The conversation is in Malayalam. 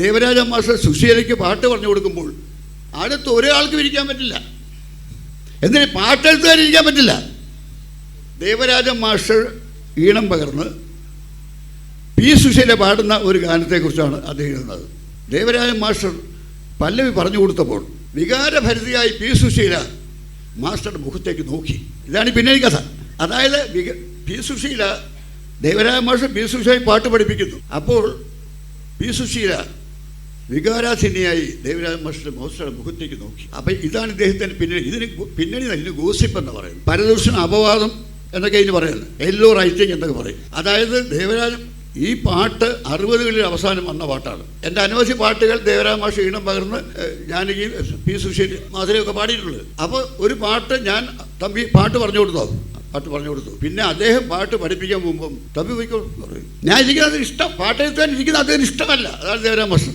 ദേവരാജ മാസ്റ്റർ സുശീലയ്ക്ക് പാട്ട് പറഞ്ഞു കൊടുക്കുമ്പോൾ അടുത്ത് ഒരാൾക്കും ഇരിക്കാൻ പറ്റില്ല. എന്തിന് പാട്ടെഴുത്തുകാർ ഇരിക്കാൻ പറ്റില്ല? ദേവരാജ മാസ്റ്റർ ഈണം പകർന്ന് പി സുശീല പാടുന്ന ഒരു ഗാനത്തെക്കുറിച്ചാണ് അദ്ദേഹം എഴുതുന്നത്. ദേവരാജ മാസ്റ്റർ പല്ലവി പറഞ്ഞു കൊടുത്തപ്പോൾ വികാരഭരിതയായി പി സുശീല മാസ്റ്ററുടെ മുഖത്തേക്ക് നോക്കി. ഇതാണ് ഈ പിന്നണി കഥ. അതായത് P Susheela Devaraja master P Susheela പാട്ട് പഠിപ്പിക്കുന്നു. അപ്പോൾ പി സുശീല വികാരാധീനിയായി ദേവരാജ മാസ്റ്റർ മാസ്റ്ററുടെ മുഖത്തേക്ക് നോക്കി. അപ്പം ഇതാണ് ഇദ്ദേഹത്തിന്റെ പിന്നണി. ഇതിന് പിന്നണി ഇതിന് ഗോസിപ്പ് എന്ന് പറയുന്നത്. പരദൂഷണ അപവാദം എന്നൊക്കെ ഇതിന് പറയുന്നത്. എല്ലോ റൈറ്റിംഗ് എന്നൊക്കെ പറയും. അതായത് ദേവരാജ ഈ പാട്ട് അറുപതുകളിൽ അവസാനം വന്ന പാട്ടാണ്. എന്റെ അനവധി പാട്ടുകൾ ദേവരാജ മാഷ് ഈണം പകർന്ന് ജാനകി പി സുശീൽ മാധുരയൊക്കെ പാടിയിട്ടുള്ളത്. അപ്പോൾ ഒരു പാട്ട് ഞാൻ തമ്പി പാട്ട് പറഞ്ഞു കൊടുത്തോ? പാട്ട് പറഞ്ഞു കൊടുത്തു. പിന്നെ അദ്ദേഹം പാട്ട് പഠിപ്പിക്കാൻ പോകുമ്പം തമ്പി പോയിക്കോ പറയും. ഞാൻ ഇരിക്കുന്നത് ഇഷ്ടം. പാട്ട് എഴുത്താൻ ഇരിക്കുന്നത് അദ്ദേഹത്തിന് ഇഷ്ടമല്ല. അതാണ് മാസ്റ്റർ